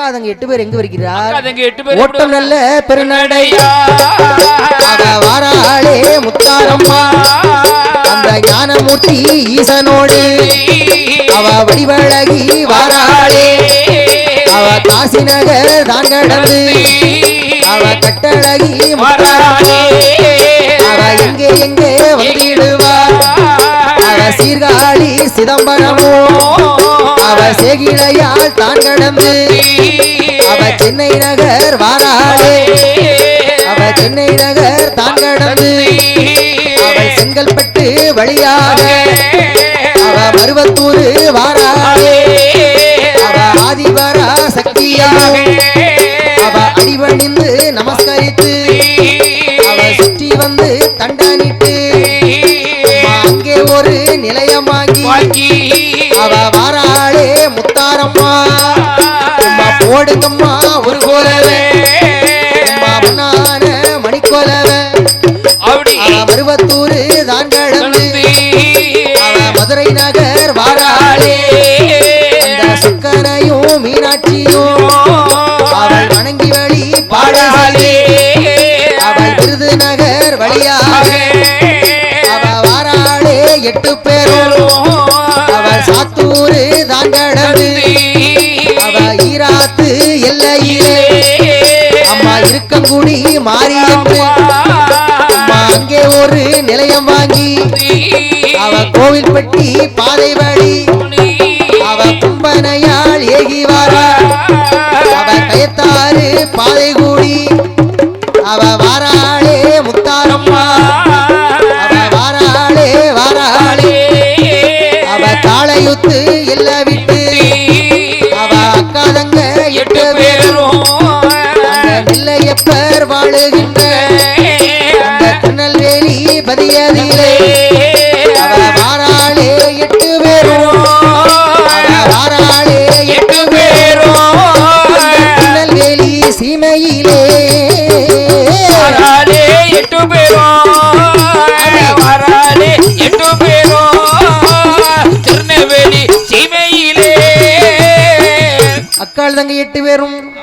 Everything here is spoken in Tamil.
அக்கா எட்டு பேர் எங்க வருகிறார்? ஓட்டம் நல்ல பெருநடை. ஐயா. அவ வாராளே முத்தாரம்மா. அந்த ஞானமூர்த்தி ஈசனோடு அவ வடிவழகி வாராளே. அவ காசி நகர் தான் கடந்து அவ கட்டழகி முத்தாரம்மா. அவ எங்கே எங்கே வந்திடுவா அவ சீர்காழி சிதம்பரமோ செகிழையால் தான் கடந்து அவ சென்னை நகர் வாராளே. அவ சென்னை நகர் தான் கடந்து அவள் செங்கல்பட்டு வழியாக. அவ மருவத்தூர் வாராளே. அவ ஆதிபரா சக்தியாக. அவ அடிவணிந்து நமஸ்கரித்து. அவ சுற்றி வந்து தண்டனிட்டு. அங்கே ஒரு நிலையமாகி அவ வாரா அம்மா போடுங்கம்மா ஒரு கோலவே. மணிக்கோலவே. மருவத்தூரு தான் கடந்து. மதுரை நகர் வாராளே. அந்த சுக்கனையும் மீனாட்சியும் அவள் வணங்கி வழி பாடசாலே. அவள் விருதுநகர் வழியாக அவ வாராளே எட்டு பேரும். எல்லையிலே அம்மா இருக்கங்குடி மாரியம்மு அம்மா. அங்கே ஒரு நிலையம் வாங்கி அவ கோவில்பட்டி பாதை வழி அவ கும்பனையால் ஏகி வாரா. அவ கயத்தாறு பாதை கூடி அவ வாராளே முத்தாரம்மா. அவ வாராளே. வாராளே. அவ காளையுத்து நெல்லையப்பர் வாழுகின்ற திருநெல்வேலி பதியதிலே. வாராளே எட்டு பேரும். வாராளே எட்டு பேரும். திருநெல்வேலி சீமையிலே. வராலே எட்டு பேரும். வராலே எட்டு பேரும். திருநெல்வேலி சீமையிலே. அக்காள் தங்க எட்டு பேரும்.